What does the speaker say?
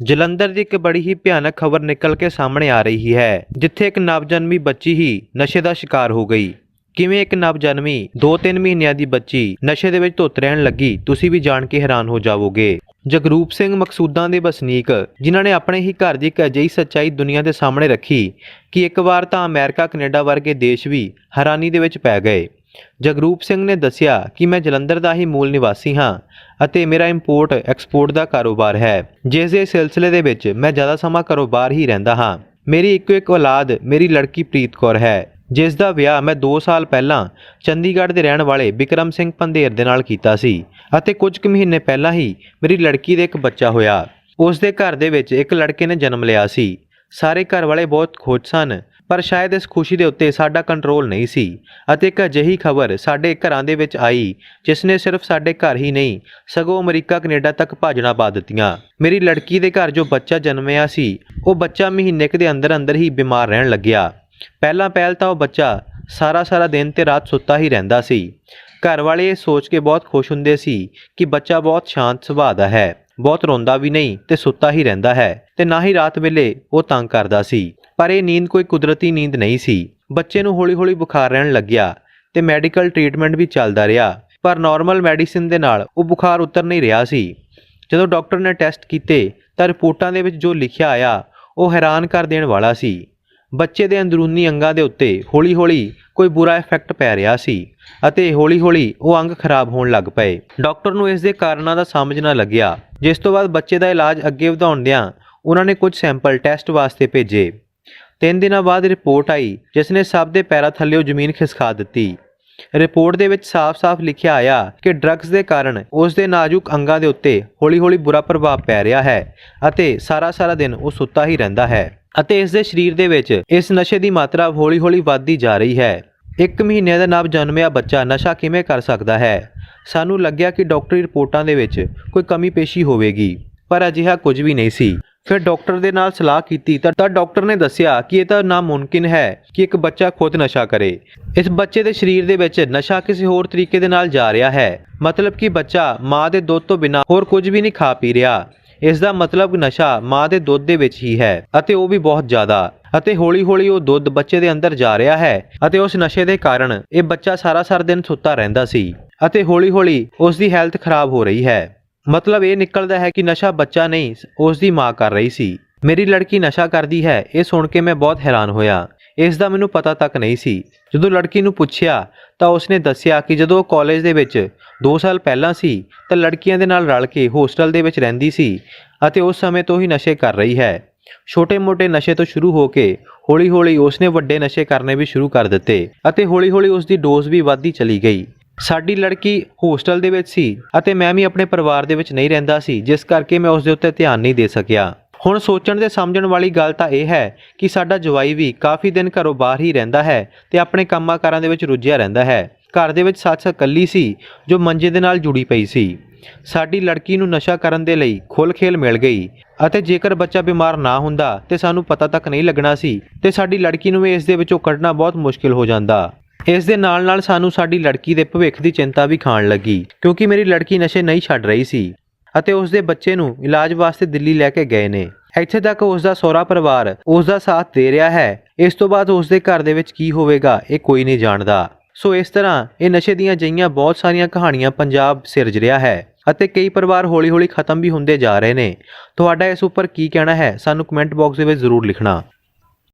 ਜਲੰਧਰ ਦੀ ਇੱਕ ਬੜੀ ਹੀ ਭਿਆਨਕ ਖਬਰ ਨਿਕਲ ਕੇ ਸਾਹਮਣੇ ਆ ਰਹੀ ਹੈ, ਜਿੱਥੇ ਇੱਕ ਨਵਜਨਮੀ ਬੱਚੀ ਹੀ ਨਸ਼ੇ ਦਾ ਸ਼ਿਕਾਰ ਹੋ ਗਈ। ਕਿਵੇਂ ਇੱਕ ਨਵਜਨਮੀ 2-3 ਮਹੀਨਿਆਂ ਦੀ ਬੱਚੀ ਨਸ਼ੇ ਦੇ ਵਿੱਚ ਧੁੱਤ ਰਹਿਣ ਲੱਗੀ, ਤੁਸੀਂ ਵੀ ਜਾਣ ਕੇ ਹੈਰਾਨ ਹੋ ਜਾਵੋਗੇ। ਜਗਰੂਪ ਸਿੰਘ ਮਕਸੂਦਾਂ ਦੇ ਵਸਨੀਕ, ਜਿਨ੍ਹਾਂ ਨੇ ਆਪਣੇ ਹੀ ਘਰ ਦੀ ਇੱਕ ਅਜਿਹੀ ਸੱਚਾਈ ਦੁਨੀਆ ਦੇ ਸਾਹਮਣੇ ਰੱਖੀ ਕਿ ਇੱਕ ਵਾਰ ਤਾਂ ਅਮਰੀਕਾ ਕੈਨੇਡਾ ਵਰਗੇ ਦੇਸ਼ ਵੀ ਹੈਰਾਨੀ ਦੇ ਵਿੱਚ ਪੈ ਗਏ। ਜਗਰੂਪ ਸਿੰਘ ਨੇ ਦੱਸਿਆ ਕਿ ਮੈਂ ਜਲੰਧਰ ਦਾ ਹੀ ਮੂਲ ਨਿਵਾਸੀ ਹਾਂ ਅਤੇ ਮੇਰਾ ਇੰਪੋਰਟ ਐਕਸਪੋਰਟ ਦਾ ਕਾਰੋਬਾਰ ਹੈ। ਜਿਸ ਦੇ ਸਿਲਸਿਲੇ ਦੇ ਵਿੱਚ ਮੈਂ ਜ਼ਿਆਦਾ ਸਮਾਂ ਕਾਰੋਬਾਰ ਹੀ ਰਹਿੰਦਾ ਹਾਂ। ਮੇਰੀ ਇੱਕੋ ਇੱਕ ਔਲਾਦ, ਮੇਰੀ ਲੜਕੀ ਪ੍ਰੀਤ ਕੌਰ ਹੈ, ਜਿਸ ਦਾ ਵਿਆਹ ਮੈਂ 2 ਸਾਲ ਪਹਿਲਾਂ ਚੰਡੀਗੜ੍ਹ ਦੇ ਰਹਿਣ ਵਾਲੇ ਵਿਕਰਮ ਸਿੰਘ ਪੰਧੇਰ ਦੇ ਨਾਲ ਕੀਤਾ ਸੀ ਅਤੇ ਕੁਝ ਕੁ ਮਹੀਨੇ ਪਹਿਲਾਂ ਹੀ ਮੇਰੀ ਲੜਕੀ ਦੇ ਇੱਕ ਬੱਚਾ ਹੋਇਆ। ਉਸ ਦੇ ਘਰ ਦੇ ਵਿੱਚ ਇੱਕ ਲੜਕੇ ਨੇ ਜਨਮ ਲਿਆ ਸੀ। ਸਾਰੇ ਘਰ ਵਾਲੇ ਬਹੁਤ ਖੁਸ਼ ਸਨ ਪਰ ਸ਼ਾਇਦ ਇਸ ਖੁਸ਼ੀ ਦੇ ਉੱਤੇ ਸਾਡਾ ਕੰਟਰੋਲ ਨਹੀਂ ਸੀ ਅਤੇ ਇੱਕ ਅਜਿਹੀ ਖਬਰ ਸਾਡੇ ਘਰਾਂ ਦੇ ਵਿੱਚ ਆਈ ਜਿਸ ਨੇ ਸਿਰਫ ਸਾਡੇ ਘਰ ਹੀ ਨਹੀਂ, ਸਗੋਂ ਅਮਰੀਕਾ, ਕੈਨੇਡਾ ਤੱਕ ਭਾਜਣਾ ਪਾ ਦਿੱਤੀਆਂ। ਮੇਰੀ ਲੜਕੀ ਦੇ ਘਰ ਜੋ ਬੱਚਾ ਜਨਮਿਆ ਸੀ, ਉਹ ਬੱਚਾ ਮਹੀਨੇ ਕੁ ਦੇ ਅੰਦਰ ਅੰਦਰ ਹੀ ਬਿਮਾਰ ਰਹਿਣ ਲੱਗਿਆ। ਪਹਿਲਾਂ ਪਹਿਲ ਤਾਂ ਉਹ ਬੱਚਾ ਸਾਰਾ ਸਾਰਾ ਦਿਨ ਤੇ ਰਾਤ ਸੁੱਤਾ ਹੀ ਰਹਿੰਦਾ ਸੀ। ਘਰ ਵਾਲੇ ਇਹ ਸੋਚ ਕੇ ਬਹੁਤ ਖੁਸ਼ ਹੁੰਦੇ ਸੀ ਕਿ ਬੱਚਾ ਬਹੁਤ ਸ਼ਾਂਤ ਸੁਭਾਅ ਦਾ ਹੈ, ਬਹੁਤ ਰੋਂਦਾ ਵੀ ਨਹੀਂ ਤੇ ਸੁੱਤਾ ਹੀ ਰਹਿੰਦਾ ਹੈ ਤੇ ਨਾ ਹੀ ਰਾਤ ਵੇਲੇ ਉਹ ਤੰਗ ਕਰਦਾ ਸੀ। ਪਰ ਇਹ ਨੀਂਦ ਕੋਈ ਕੁਦਰਤੀ ਨੀਂਦ ਨਹੀਂ ਸੀ। ਬੱਚੇ ਨੂੰ ਹੌਲੀ-ਹੌਲੀ ਬੁਖਾਰ ਰਹਿਣ ਲੱਗਿਆ ਤੇ ਮੈਡੀਕਲ ਟ੍ਰੀਟਮੈਂਟ ਵੀ ਚੱਲਦਾ ਰਿਹਾ, ਪਰ ਨਾਰਮਲ ਮੈਡੀਸਿਨ ਦੇ ਨਾਲ ਉਹ ਬੁਖਾਰ ਉਤਰ ਨਹੀਂ ਰਿਹਾ ਸੀ। ਜਦੋਂ ਡਾਕਟਰ ਨੇ ਟੈਸਟ ਕੀਤੇ ਤਾਂ ਰਿਪੋਰਟਾਂ ਦੇ ਵਿੱਚ ਜੋ ਲਿਖਿਆ ਆਇਆ, ਉਹ ਹੈਰਾਨ ਕਰ ਦੇਣ ਵਾਲਾ ਸੀ। ਬੱਚੇ ਦੇ ਅੰਦਰੂਨੀ ਅੰਗਾਂ ਦੇ ਉੱਤੇ ਹੌਲੀ-ਹੌਲੀ ਕੋਈ ਬੁਰਾ ਇਫੈਕਟ ਪੈ ਰਿਹਾ ਸੀ ਅਤੇ ਹੌਲੀ-ਹੌਲੀ ਉਹ ਅੰਗ ਖਰਾਬ ਹੋਣ ਲੱਗ ਪਏ। ਡਾਕਟਰ ਨੂੰ ਇਸ ਦੇ ਕਾਰਨਾਂ ਦਾ ਸਮਝ ਨਾ ਲੱਗਿਆ। ਜਿਸ ਤੋਂ ਬਾਅਦ ਬੱਚੇ ਦਾ ਇਲਾਜ ਅੱਗੇ ਵਧਾਉਂਦਿਆਂ ਉਹਨਾਂ ਨੇ ਕੁਝ ਸੈਂਪਲ ਟੈਸਟ ਵਾਸਤੇ ਭੇਜੇ। ਤਿੰਨ ਦਿਨਾਂ ਬਾਅਦ ਰਿਪੋਰਟ ਆਈ ਜਿਸ ਨੇ ਸਭ ਦੇ ਪੈਰਾਂ ਥੱਲੇੋਂ ਜ਼ਮੀਨ ਖਿਸਕਾ ਦਿੱਤੀ। ਰਿਪੋਰਟ ਦੇ ਵਿੱਚ ਸਾਫ਼-ਸਾਫ਼ ਲਿਖਿਆ ਆਇਆ ਕਿ ਡਰੱਗਸ ਦੇ ਕਾਰਨ ਉਸ ਦੇ ਨਾਜ਼ੁਕ ਅੰਗਾਂ ਦੇ ਉੱਤੇ ਹੌਲੀ-ਹੌਲੀ ਬੁਰਾ ਪ੍ਰਭਾਵ ਪੈ ਰਿਹਾ ਹੈ ਅਤੇ ਸਾਰਾ-ਸਾਰਾ ਦਿਨ ਉਹ ਸੁੱਤਾ ਹੀ ਰਹਿੰਦਾ ਹੈ ਅਤੇ ਇਸ ਦੇ ਸਰੀਰ ਦੇ ਵਿੱਚ ਇਸ ਨਸ਼ੇ ਦੀ ਮਾਤਰਾ ਹੌਲੀ-ਹੌਲੀ ਵੱਧਦੀ ਜਾ ਰਹੀ ਹੈ। ਇੱਕ ਮਹੀਨੇ ਦਾ ਨਵ ਜਨਮਿਆ ਬੱਚਾ ਨਸ਼ਾ ਕਿਵੇਂ ਕਰ ਸਕਦਾ ਹੈ? ਸਾਨੂੰ ਲੱਗਿਆ ਕਿ ਡਾਕਟਰੀ ਰਿਪੋਰਟਾਂ ਦੇ ਵਿੱਚ ਕੋਈ ਕਮੀ ਪੇਸ਼ੀ ਹੋਵੇਗੀ, ਪਰ ਅਜਿਹਾ ਕੁਝ ਵੀ ਨਹੀਂ ਸੀ। ਫਿਰ ਡਾਕਟਰ ਦੇ ਨਾਲ ਸਲਾਹ ਕੀਤੀ ਤਾਂ ਤਾਂ ਡਾਕਟਰ ਨੇ ਦੱਸਿਆ ਕਿ ਇਹ ਤਾਂ ਨਾਮੁਮਕਿਨ ਹੈ ਕਿ ਇੱਕ ਬੱਚਾ ਖੁਦ ਨਸ਼ਾ ਕਰੇ। ਇਸ ਬੱਚੇ ਦੇ ਸਰੀਰ ਦੇ ਵਿੱਚ ਨਸ਼ਾ ਕਿਸੇ ਹੋਰ ਤਰੀਕੇ ਦੇ ਨਾਲ ਜਾ ਰਿਹਾ ਹੈ। ਮਤਲਬ ਕਿ ਬੱਚਾ ਮਾਂ ਦੇ ਦੁੱਧ ਤੋਂ ਬਿਨਾਂ ਹੋਰ ਕੁਝ ਵੀ ਨਹੀਂ ਖਾ ਪੀ ਰਿਹਾ। ਇਸ ਦਾ ਮਤਲਬ ਨਸ਼ਾ ਮਾਂ ਦੇ ਦੁੱਧ ਦੇ ਵਿੱਚ ਹੀ ਹੈ ਅਤੇ ਉਹ ਵੀ ਬਹੁਤ ਜ਼ਿਆਦਾ। ਅਤੇ ਹੌਲੀ-ਹੌਲੀ ਉਹ ਦੁੱਧ ਬੱਚੇ ਦੇ ਅੰਦਰ ਜਾ ਰਿਹਾ ਹੈ ਅਤੇ ਉਸ ਨਸ਼ੇ ਦੇ ਕਾਰਨ ਇਹ ਬੱਚਾ ਸਾਰਾ ਸਾਰਾ ਦਿਨ ਸੁੱਤਾ ਰਹਿੰਦਾ ਸੀ। ਅਤੇ ਹੌਲੀ-ਹੌਲੀ ਉਸ ਦੀ ਹੈਲਥ ਖਰਾਬ ਹੋ ਰਹੀ ਹੈ। ਮਤਲਬ ਇਹ ਨਿਕਲਦਾ ਹੈ ਕਿ ਨਸ਼ਾ ਬੱਚਾ ਨਹੀਂ ਉਸ ਦੀ ਮਾਂ ਕਰ ਰਹੀ ਸੀ। ਮੇਰੀ ਲੜਕੀ ਨਸ਼ਾ ਕਰਦੀ ਹੈ, ਇਹ ਸੁਣ ਕੇ ਮੈਂ ਬਹੁਤ ਹੈਰਾਨ ਹੋਇਆ। ਇਸ ਦਾ ਮੈਨੂੰ ਪਤਾ ਤੱਕ ਨਹੀਂ ਸੀ। ਜਦੋਂ ਲੜਕੀ ਨੂੰ ਪੁੱਛਿਆ, ਤਾਂ ਉਸਨੇ ਦੱਸਿਆ ਕਿ ਜਦੋਂ ਉਹ ਕਾਲਜ ਦੇ ਵਿੱਚ 2 ਸਾਲ ਪਹਿਲਾਂ ਸੀ, ਤਾਂ ਲੜਕੀਆਂ ਦੇ ਨਾਲ ਰਲ ਕੇ ਹੋਸਟਲ ਦੇ ਵਿੱਚ ਰਹਿੰਦੀ ਸੀ ਅਤੇ ਉਸ ਸਮੇਂ ਤੋਂ ਹੀ ਨਸ਼ੇ ਕਰ ਰਹੀ ਹੈ। ਛੋਟੇ-ਮੋਟੇ ਨਸ਼ੇ ਤੋਂ ਸ਼ੁਰੂ ਹੋ ਕੇ ਹੌਲੀ-ਹੌਲੀ ਉਸਨੇ ਵੱਡੇ ਨਸ਼ੇ ਕਰਨੇ ਵੀ ਸ਼ੁਰੂ ਕਰ ਦਿੱਤੇ ਅਤੇ ਹੌਲੀ-ਹੌਲੀ ਉਸ ਦੀ ਡੋਜ਼ ਵੀ ਵੱਧਦੀ ਚਲੀ ਗਈ। ਸਾਡੀ ਲੜਕੀ ਹੋਸਟਲ ਦੇ ਵਿੱਚ ਸੀ ਅਤੇ ਮੈਂ ਵੀ ਆਪਣੇ ਪਰਿਵਾਰ ਦੇ ਵਿੱਚ ਨਹੀਂ ਰਹਿੰਦਾ ਸੀ, ਜਿਸ ਕਰਕੇ ਮੈਂ ਉਸ ਦੇ ਉੱਤੇ ਧਿਆਨ ਨਹੀਂ ਦੇ ਸਕਿਆ। ਹੁਣ ਸੋਚਣ ਤੇ ਸਮਝਣ ਵਾਲੀ ਗੱਲ ਤਾਂ ਇਹ ਹੈ ਕਿ ਸਾਡਾ ਜਵਾਈ ਵੀ ਕਾਫੀ ਦਿਨ ਘਰੋਂ ਬਾਹਰ ਹੀ ਰਹਿੰਦਾ ਹੈ ਤੇ ਆਪਣੇ ਕੰਮਾਂ-ਕਾਰਾਂ ਦੇ ਵਿੱਚ ਰੁੱਝਿਆ ਰਹਿੰਦਾ ਹੈ। ਘਰ ਦੇ ਵਿੱਚ ਸੱਸ ਇਕੱਲੀ ਸੀ, ਜੋ ਮੰਜੇ ਦੇ ਨਾਲ ਜੁੜੀ ਪਈ ਸੀ। ਸਾਡੀ ਲੜਕੀ ਨੂੰ ਨਸ਼ਾ ਕਰਨ ਦੇ ਲਈ ਖੁੱਲ ਖੇਲ ਮਿਲ ਗਈ ਅਤੇ ਜੇਕਰ ਬੱਚਾ ਬਿਮਾਰ ਨਾ ਹੁੰਦਾ ਤੇ ਸਾਨੂੰ ਪਤਾ ਤੱਕ ਨਹੀਂ ਲੱਗਣਾ ਸੀ ਤੇ ਸਾਡੀ ਲੜਕੀ ਨੂੰ ਵੀ ਇਸ ਦੇ ਵਿੱਚੋਂ ਕੱਢਣਾ ਬਹੁਤ ਮੁਸ਼ਕਿਲ ਹੋ ਜਾਂਦਾ। ਇਸ ਦੇ ਨਾਲ ਨਾਲ ਸਾਨੂੰ ਸਾਡੀ ਲੜਕੀ ਦੇ ਭਵਿੱਖ ਦੀ ਚਿੰਤਾ ਵੀ ਖਾਣ ਲੱਗੀ, ਕਿਉਂਕਿ ਮੇਰੀ ਲੜਕੀ ਨਸ਼ੇ ਨਹੀਂ ਛੱਡ ਰਹੀ ਸੀ ਅਤੇ ਉਸ ਦੇ ਬੱਚੇ ਨੂੰ ਇਲਾਜ ਵਾਸਤੇ ਦਿੱਲੀ ਲੈ ਕੇ ਗਏ ਨੇ। ਇੱਥੇ ਤੱਕ ਉਸ ਦਾ ਸਹੁਰਾ ਪਰਿਵਾਰ ਉਸ ਦਾ ਸਾਥ ਦੇ ਰਿਹਾ ਹੈ। ਇਸ ਤੋਂ ਬਾਅਦ ਉਸ ਦੇ ਘਰ ਦੇ ਵਿੱਚ ਕੀ ਹੋਵੇਗਾ, ਇਹ ਕੋਈ ਨਹੀਂ ਜਾਣਦਾ। ਸੋ ਇਸ ਤਰ੍ਹਾਂ ਇਹ ਨਸ਼ੇ ਦੀਆਂ ਜਈਆਂ ਬਹੁਤ ਸਾਰੀਆਂ ਕਹਾਣੀਆਂ ਪੰਜਾਬ ਸਿਰਜ ਰਿਹਾ ਹੈ ਅਤੇ ਕਈ ਪਰਿਵਾਰ ਹੌਲੀ-ਹੌਲੀ ਖਤਮ ਵੀ ਹੁੰਦੇ ਜਾ ਰਹੇ ਨੇ। ਤੁਹਾਡਾ ਇਸ ਉੱਪਰ ਕੀ ਕਹਿਣਾ ਹੈ, ਸਾਨੂੰ ਕਮੈਂਟ ਬਾਕਸ ਦੇ ਵਿੱਚ ਜ਼ਰੂਰ ਲਿਖਣਾ।